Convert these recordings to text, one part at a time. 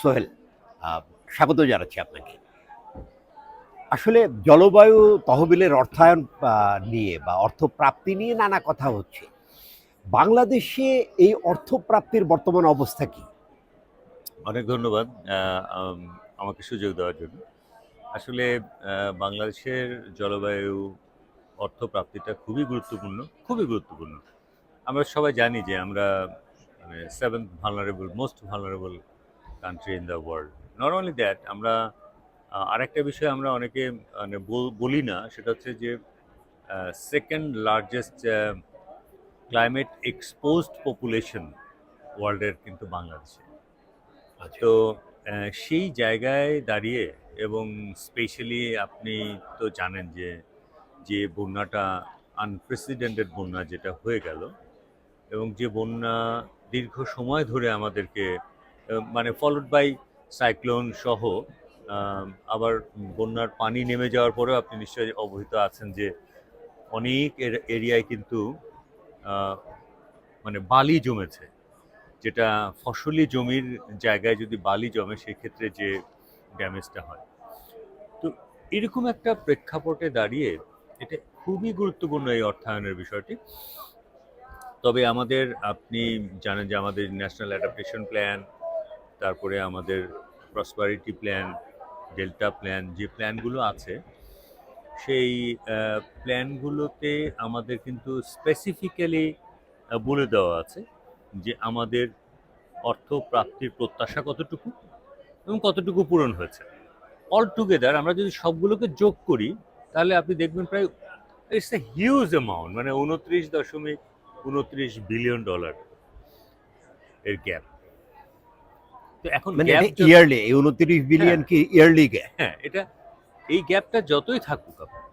সোহেল স্বাগত জানাচ্ছি আপনাকে। আসলে জলবায়ু তহবিলের অর্থায়ন নিয়ে বা অর্থ প্রাপ্তি নিয়ে নানা কথা হচ্ছে। বাংলাদেশে এই অর্থ প্রাপ্তির বর্তমান অবস্থা কি? অনেক ধন্যবাদ আমাকে সুযোগ দেওয়ার জন্য। আসলে বাংলাদেশের জলবায়ু অর্থ প্রাপ্তিটা খুবই গুরুত্বপূর্ণ খুবই গুরুত্বপূর্ণ। আমরা সবাই জানি যে আমরা মানে seventh vulnerable most vulnerable country in the world not only that আমরা আরেকটা বিষয় আমরা অনেকে মানে বল- বলি না সেটা হচ্ছে যে second largest climate exposed population ওয়ার্ল্ডের কিন্তু বাংলাদেশে। তো সেই জায়গায় দাঁড়িয়ে এবং স্পেশালি আপনি তো জানেন যে যে বন্যাটা আনপ্রেসিডেন্টেড বন্যা যেটা হয়ে গেল এবং যে বন্যা দীর্ঘ সময় ধরে আমাদেরকে মানে ফলোড বাই সাইক্লোন সহ আবার বন্যার পানি নেমে যাওয়ার পরেও আপনি নিশ্চয়ই অবহিত আছেন যে অনেক এর- এরিয়ায় কিন্তু মানে বালি জমেছে। যেটা ফসলি জমির জায়গায় যদি বালি জমে, সেক্ষেত্রে যে ড্যামেজটা হয়। তো এরকম একটা প্রেক্ষাপটে দাঁড়িয়ে এটা খুবই গুরুত্বপূর্ণ এই অর্থায়নের বিষয়টি। তবে আমাদের, আপনি জানেন যে আমাদের ন্যাশনাল অ্যাডাপ্টেশন প্ল্যান, তারপরে আমাদের প্রসপারিটি প্ল্যান, ডেল্টা প্ল্যান, যে প্ল্যানগুলো আছে, সেই প্ল্যানগুলোতে আমাদের কিন্তু স্পেসিফিক্যালি বলে দেওয়া আছে যে আমাদের অর্থ প্রাপ্তির প্রত্যাশা কতটুকু এবং কতটুকু পূরণ হয়েছে। অল টুগেদার আমরা যদি সবগুলোকে যোগ করি, তাহলে আপনি দেখবেন প্রায় ইটস এ হিউজ অ্যামাউন্ট মানে উনত্রিশ দশমিক উনত্রিশ বিলিয়ন ডলার এর গ্যাপ। তো এখন মানে ইয়ারলি এই উনত্রিশ বিলিয়ন কি ইয়ারলি গে হ্যাঁ এটা এই গ্যাপটা যতই থাকুক আপনার,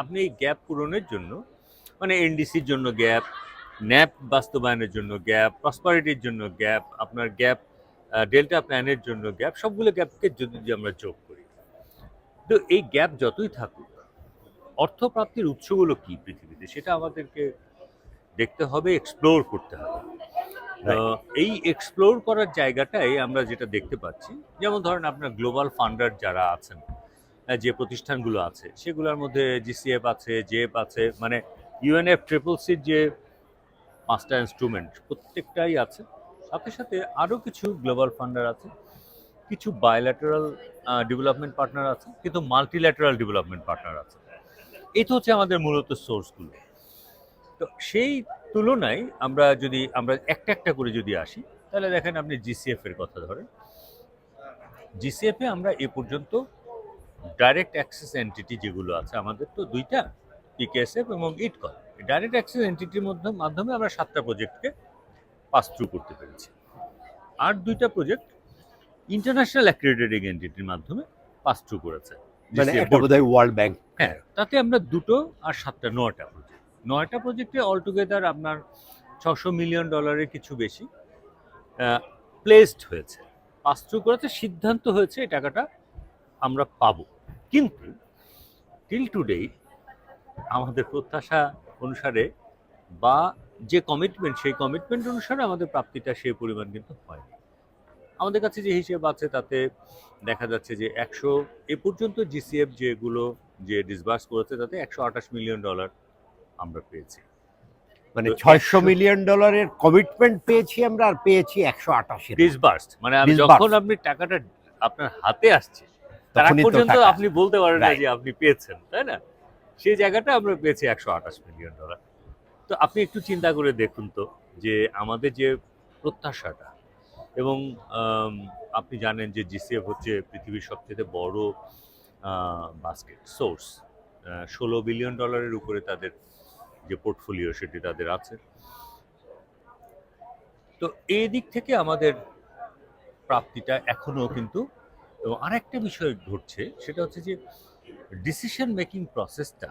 আপনি এই গ্যাপ পূরণের জন্য মানে এনডিসির জন্য গ্যাপ ন্যাপ বাস্তবায়নের জন্য গ্যাপ প্রসপারিটির জন্য গ্যাপ আপনার গ্যাপ ডেল্টা প্ল্যানের জন্য গ্যাপ সবগুলো গ্যাপকে যদি আমরা যোগ করি। তো এই গ্যাপ যতই থাকুক অর্থপ্রাপ্তির উৎসগুলো কি পৃথিবীতে? সেটা আমাদেরকে দেখতে হবে এক্সপ্লোর করতে হবে। এই এক্সপ্লোর করার জায়গাটাই আমরা যেটা দেখতে পাচ্ছি যেমন ধরেন আপনার গ্লোবাল ফান্ডার যারা আছেন যে প্রতিষ্ঠানগুলো আছে সেগুলোর মধ্যে জিসিএফ আছে জেএফ আছে মানে ইউএনএফ ট্রিপল সির যে পাঁচটা ইনস্ট্রুমেন্ট প্রত্যেকটাই আছে। সাথে সাথে আরও কিছু গ্লোবাল ফান্ডার আছে কিছু বায়োল্যাটারাল ডেভেলপমেন্ট পার্টনার আছে কিন্তু মাল্টিল্যাটারাল ডেভেলপমেন্ট পার্টনার আছে। এই তো হচ্ছে আমাদের মূলত সোর্সগুলো তো সেই তুলনায় আমরা যদি আমরা একটা একটা করে যদি আসি তাহলে দেখেন আপনি জিসিএফ এর কথা ধরেন। জিসিএফ এ আমরা এ পর্যন্ত ডাইরেক্ট অ্যাক্সেস এন্টিটি যেগুলো আছে আমাদের তো দুইটা পিকেএসএফ এবং ইটকল ডাইরেক্ট অ্যাক্সেস এন্টিটির মধ্যে মাধ্যমে আমরা সাতটা প্রজেক্টকে পাস থ্রু করতে পেরেছি। আর দুইটা প্রজেক্ট ইন্টারন্যাশনাল অ্যাক্রেডিটিং এন্টিটির মাধ্যমে পাস থ্রু করেছে। মানে ওয়ার্ল্ড ব্যাংক হ্যাঁ তাতে আমরা দুটো আর সাতটা নটা প্রজেক্ট নয়টা প্রজেক্টে অল টুগেদার আপনার ছশো মিলিয়ন ডলারের কিছু বেশি প্লেসড হয়েছে। পাস থ্রু করেছে, সিদ্ধান্ত হয়েছে এই টাকাটা আমরা পাবো। কিন্তু টিল টুডে আমাদের প্রত্যাশা অনুসারে বা যে কমিটমেন্ট সেই কমিটমেন্ট অনুসারে আমাদের প্রাপ্তিটা সেই পরিমাণ কিন্তু হয়নি। আমাদের কাছে যে হিসেব আছে, তাতে দেখা যাচ্ছে যে একশো, এ পর্যন্ত জিসিএফ যেগুলো যে ডিসবার্স করেছে, তাতে একশো আঠাশ মিলিয়ন ডলার আমরা পেয়েছি। মানে ছয়শো মিলিয়ন ডলারের কমিটমেন্ট পেয়েছি আমরা আর পেয়েছি একশো আটাশি ডিসবার্স মানে যখন আপনি টাকাটা আপনার হাতে আসছে তার পর্যন্ত আপনি বলতে পারেন না যে আপনি পেয়েছেন তাই না? সেই জায়গাটা আমরা পেয়েছি একশো আঠাশ মিলিয়ন ডলার। তো আপনি একটু চিন্তা করে দেখুন তো যে আমাদের যে প্রত্যাশাটা এবং আপনি জানেন যে জিসিএফ হচ্ছে পৃথিবীর সবচেয়ে বড় বাস্কেট সোর্স ষোলো বিলিয়ন ডলারের উপরে তাদের যে পোর্টফোলিও সেটি তাদের আছে। তো এই দিক থেকে আমাদের প্রাপ্তিটা এখনও কিন্তু এবং আরেকটা বিষয় ঘটছে সেটা হচ্ছে যে ডিসিশন মেকিং প্রসেসটা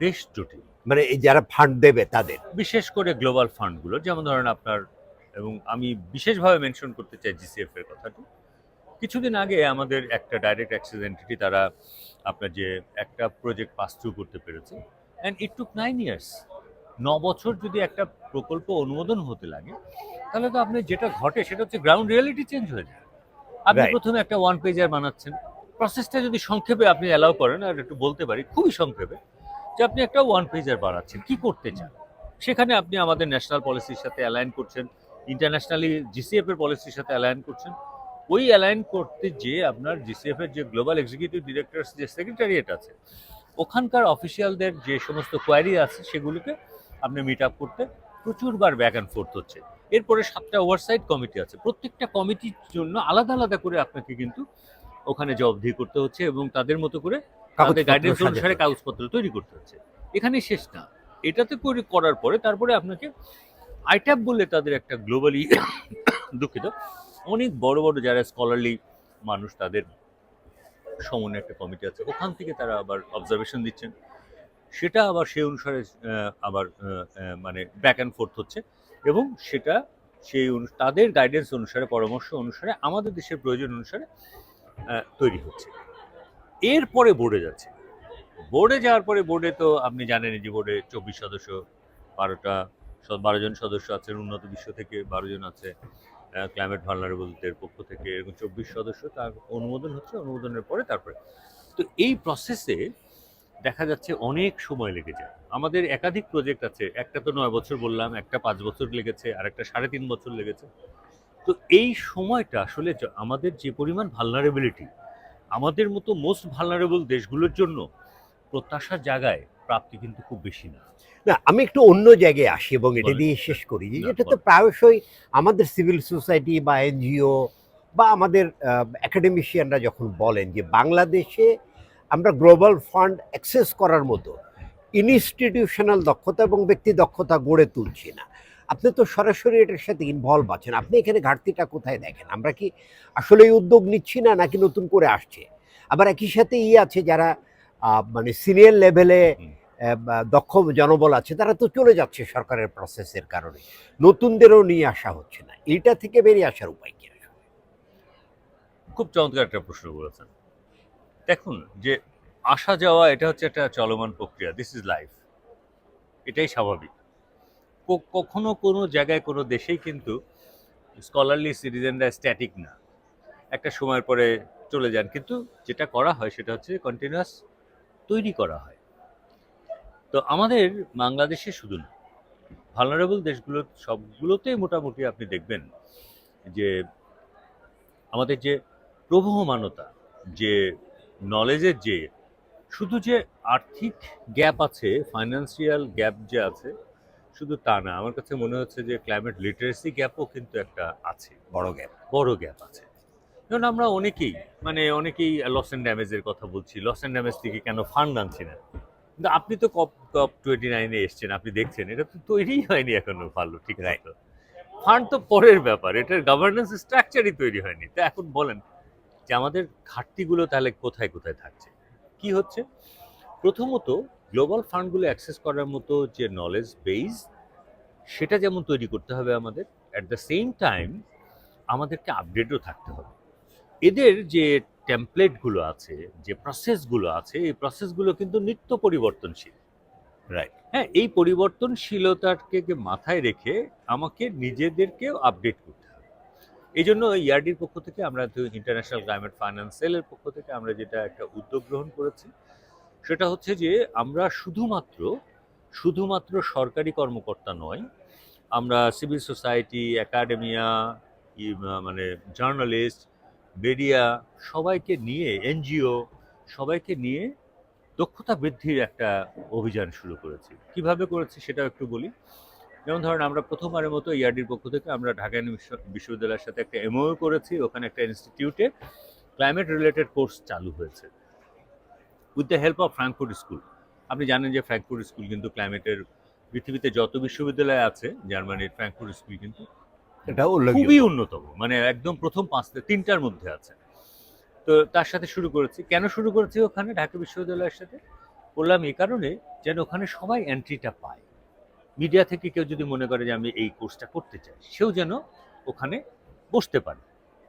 বেশ জটিল। মানে এই যারা ফান্ড দেবে তাদের। বিশেষ করে গ্লোবাল ফান্ডগুলো যেমন ধরেন আপনার এবং আমি বিশেষভাবে মেনশন করতে চাই জিসিএফ এর কথাটি। কিছুদিন আগে আমাদের একটা ডাইরেক্ট অ্যাক্সেস এন্টিটি তারা আপনার যে একটা প্রজেক্ট পাস থ্রু করতে পেরেছে। And it took nine years ন বছর যদি একটা প্রকল্প অনুমোদন হতে লাগে তাহলে তো আপনি যেটা ঘটে সেটা হচ্ছে গ্রাউন্ড রিয়েলিটি চেঞ্জ হয়ে যায়। আপনি প্রথমে একটা ওয়ান পেজার বানাচ্ছেন। প্রসেসটা যদি সংক্ষেপে আপনি অ্যালাউ করেন আর একটু বলতে পারি খুবই সংক্ষেপে যে আপনি একটা ওয়ান পেজার বানাচ্ছেন কি করতে চান? সেখানে আপনি আমাদের ন্যাশনাল পলিসির সাথে অ্যালাইন করছেন ইন্টারন্যাশনালি জিসিএফ এর পলিসির সাথে অ্যালাইন করছেন। ওই অ্যালাইন করতে যে আপনার জিসিএফ এর যে গ্লোবাল এক্সিকিউটিভ ডিরেক্টর যে সেক্রেটারিয়েট আছে ওখানকার অফিসিয়ালদের যে সমস্ত কোয়ারি আছে সেগুলোকে আপনি মিট আপ করতে প্রচুরবার ব্যাক অ্যান্ড ফোর্থ হচ্ছে। এরপরে সাতটা ওভারসাইট কমিটি আছে। প্রত্যেকটা কমিটির জন্য আলাদা আলাদা করে আপনাকে কিন্তু ওখানে জবাবদিহি করতে হচ্ছে এবং তাদের মতো করে তাদের গাইডেন্স অনুসারে কাগজপত্র তৈরি করতে হচ্ছে। এখানে শেষ না। এটাতে করে করার পরে তারপরে আপনাকে আইট্যাপ বলে তাদের একটা গ্লোবালি দুঃখিত। অনেক বড় বড় যারা স্কলারলি মানুষ তাদের সমন্বয় একটা কমিটি আছে, ওখান থেকে তারা আবার অবজারভেশন দিচ্ছেন। সেটা আবার সেই অনুসারে আবার মানে ব্যাক অ্যান্ড ফোর্থ হচ্ছে এবং সেটা সেই তাদের গাইডেন্স অনুসারে, পরামর্শ অনুসারে, আমাদের দেশের প্রয়োজন অনুসারে তৈরি হচ্ছে। এরপরে বোর্ডে যাচ্ছে। বোর্ডে যাওয়ার পরে বোর্ডে তো আপনি জানেন যে বোর্ডে চব্বিশ সদস্য, বারোটা বারো জন সদস্য আছেন, উন্নত বিশ্ব থেকে বারো জন আছে। ক্লাইমেট ভালনারেবলদের পক্ষ থেকে এরকম চব্বিশ সদস্য, তার অনুমোদন হচ্ছে, অনুমোদনের পরে তারপরে। তো এই প্রসেসে দেখা যাচ্ছে অনেক সময় লেগে যায়। আমাদের একাধিক প্রজেক্ট আছে, একটা তো নয় বছর বললাম, একটা পাঁচ বছর লেগেছে, আর একটা সাড়ে তিন বছর লেগেছে। তো এই সময়টা আসলে আমাদের যে পরিমাণ ভালনারেবিলিটি আমাদের মতো মোস্ট ভালনারেবল দেশগুলোর জন্য প্রত্যাশার জায়গায় প্রাপ্তি কিন্তু খুব বেশি না। না আমি একটু অন্য জায়গায় আসি এবং এটা। দিয়ে শেষ করি। যে এটা তো প্রায়শই আমাদের সিভিল সোসাইটি বা এনজিও বা আমাদের একাডেমিশিয়ানরা যখন বলেন যে বাংলাদেশে আমরা গ্লোবাল ফান্ড অ্যাক্সেস করার মতো ইনস্টিটিউশনাল দক্ষতা এবং ব্যক্তি দক্ষতা গড়ে তুলছি না। আপনি তো সরাসরি এটার সাথে ইনভলভ আছেন। আপনি এখানে ঘাটতিটা কোথায় দেখেন? আমরা কি আসলে এই উদ্যোগ নিচ্ছি না নাকি নতুন করে আসছে? আবার একই সাথে ই আছে যারা মানে সিনিয়র লেভেলে দক্ষ জনবল আছে, তারা তো চলে যাচ্ছে সরকারের প্রসেসের কারণে। নতুনদেরও নিয়ে আসা হচ্ছে না। এইটা থেকে বেরিয়ে আসার উপায় কি? খুব চমৎকার একটা প্রশ্ন করেছেন। দেখুন, যে আসা যাওয়া, এটা হচ্ছে একটা চলমান প্রক্রিয়া দিস ইজ লাইফ এটাই স্বাভাবিক। কখনো কোনো জায়গায়, কোনো দেশেই কিন্তু স্কলারলি সিটিজেনরা স্ট্যাটিক না। একটা সময়ের পরে চলে যান, কিন্তু যেটা করা হয়, সেটা হচ্ছে কন্টিনিউয়াস তৈরি করা হয়। তো আমাদের বাংলাদেশে শুধু না ভালনারেবল দেশগুলো, সবগুলোতেই মোটামুটি আপনি দেখবেন যে আমাদের যে প্রবহমানতা, যে নলেজের যে, শুধু যে আর্থিক গ্যাপ আছে ফাইন্যান্সিয়াল গ্যাপ যে আছে, শুধু তা না, আমার কাছে মনে হচ্ছে যে ক্লাইমেট লিটারেসি গ্যাপও কিন্তু একটা আছে, বড় গ্যাপ বড় গ্যাপ আছে। যেমন আমরা অনেকেই মানে অনেকেই লস অ্যান্ড ড্যামেজের কথা বলছি লস অ্যান্ড ড্যামেজ থেকে কেন ফান্ড আনছি না? কিন্তু আপনি তো কপ কপ টোয়েন্টি নাইনে এসছেন আপনি দেখছেন এটা তো তৈরিই হয়নি এখনও ভালো ঠিক. রাইট ফান্ড তো পরের ব্যাপার এটার গভর্নেন্স স্ট্রাকচারই তৈরি হয়নি। তো এখন বলেন যে আমাদের ঘাটতিগুলো তাহলে কোথায় কোথায় থাকছে? কি হচ্ছে? প্রথমত গ্লোবাল ফান্ডগুলো অ্যাক্সেস করার মতো যে নলেজ বেস সেটা যেমন তৈরি করতে হবে আমাদের অ্যাট দ্য সেম টাইম আমাদেরকে আপডেটও থাকতে হবে। এদের যে টেমপ্লেটগুলো আছে যে প্রসেসগুলো আছে এই প্রসেসগুলো কিন্তু নিত্য পরিবর্তনশীল। রাইট হ্যাঁ এই পরিবর্তনশীলতাকে মাথায় রেখে আমাকে নিজেদেরকেও আপডেট করতে হবে। এই জন্য ইয়ারডির পক্ষ থেকে আমরা ইন্টারন্যাশনাল ক্লাইমেট ফাইন্যান্স সেলের পক্ষ থেকে আমরা যেটা একটা উদ্যোগ গ্রহণ করেছি সেটা হচ্ছে যে আমরা শুধুমাত্র শুধুমাত্র সরকারি কর্মকর্তা নয় আমরা সিভিল সোসাইটি একাডেমিয়া মানে জার্নালিস্ট মিডিয়া, সবাইকে নিয়ে, এনজিও, সবাইকে নিয়ে দক্ষতা বৃদ্ধির একটা অভিযান শুরু করেছি। কীভাবে করেছি সেটাও একটু বলি। যেমন ধরেন, আমরা প্রথমবারের মতো ইয়ারডির পক্ষ থেকে আমরা ঢাকা বিশ্ববিদ্যালয়ের সাথে একটা এমওও করেছি। ওখানে একটা ইনস্টিটিউটে ক্লাইমেট রিলেটেড কোর্স চালু হয়েছে। With the help of Frankfurt school আপনি জানেন যে ফ্র্যাঙ্কফুট স্কুল কিন্তু ক্লাইমেটের পৃথিবীতে যত বিশ্ববিদ্যালয় আছে, জার্মানির ফ্র্যাঙ্কফুট স্কুল কিন্তু খুবই উন্নতম মানে একদম প্রথম পাঁচটা, তিনটার মধ্যে আছে। তো তার সাথে শুরু করেছি। কেন শুরু করেছি ওখানে? ঢাকা বিশ্ববিদ্যালয়ের সাথে বললাম, এই কারণে যেন ওখানে সবাই এন্ট্রিটা পায়। মিডিয়া থেকে কেউ যদি মনে করে যে আমি এই কোর্সটা করতে চাই, সেও যেন ওখানে বসতে পারে।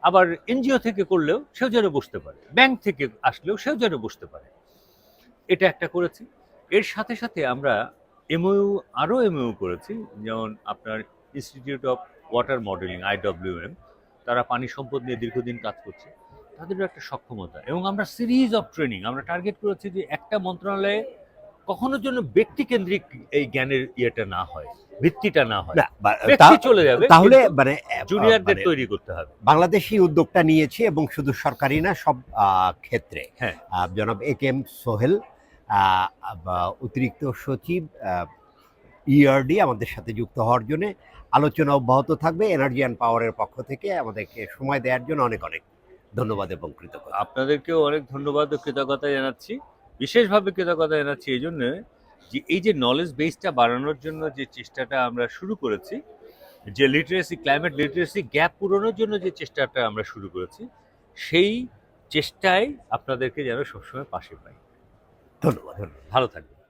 আবার এনজিও থেকে করলেও সেও যেন বসতে পারে। ব্যাংক থেকে আসলেও সেও যেন বসতে পারে। এটা একটা করেছি। এর সাথে সাথে আমরা এমইউ আরও এমইউ করেছি। যেমন আপনার institute of water modelling IWM তারা পানি সম্পদ নিয়ে দীর্ঘদিন কাজ করছে তাদেরও একটা সক্ষমতা। এবং আমরা সিরিজ অফ ট্রেনিং আমরা টার্গেট করেছি যে একটা মন্ত্রণালয়ে কখনো জন্য ব্যক্তি কেন্দ্রিক এই জ্ঞানের ইয়েটা না হয় ভিত্তিটা না হয়। ব্যক্তি চলে যাবে তাহলে মানে জুনিয়রদের মানে তৈরি করতে হবে। বাংলাদেশই উদ্যোগটা নিয়েছি এবং শুধু সরকারি না সব ক্ষেত্রে। হ্যাঁ। জনাব এ কে এম সোহেল অতিরিক্ত সচিব ইআরডি আমাদের সাথে যুক্ত হওয়ার জন্য আলোচনা অব্যাহত থাকবে এনার্জি অ্যান্ড পাওয়ারের পক্ষ থেকে আমাদেরকে সময় দেওয়ার জন্য অনেক অনেক ধন্যবাদ এবং কৃতজ্ঞতা। আপনাদেরকেও অনেক ধন্যবাদ ও কৃতজ্ঞতা জানাচ্ছি। বিশেষভাবে কৃতজ্ঞতা জানাচ্ছি এই জন্য যে এই যে নলেজ বেসটা বাড়ানোর জন্য যে চেষ্টাটা আমরা শুরু করেছি যে লিটারেসি ক্লাইমেট লিটারেসি গ্যাপ পূরণের জন্য যে চেষ্টাটা আমরা শুরু করেছি সেই চেষ্টায় আপনাদেরকে যেন সবসময় পাশে পাই। ধন্যবাদ ধন্যবাদ। ভালো থাকবেন।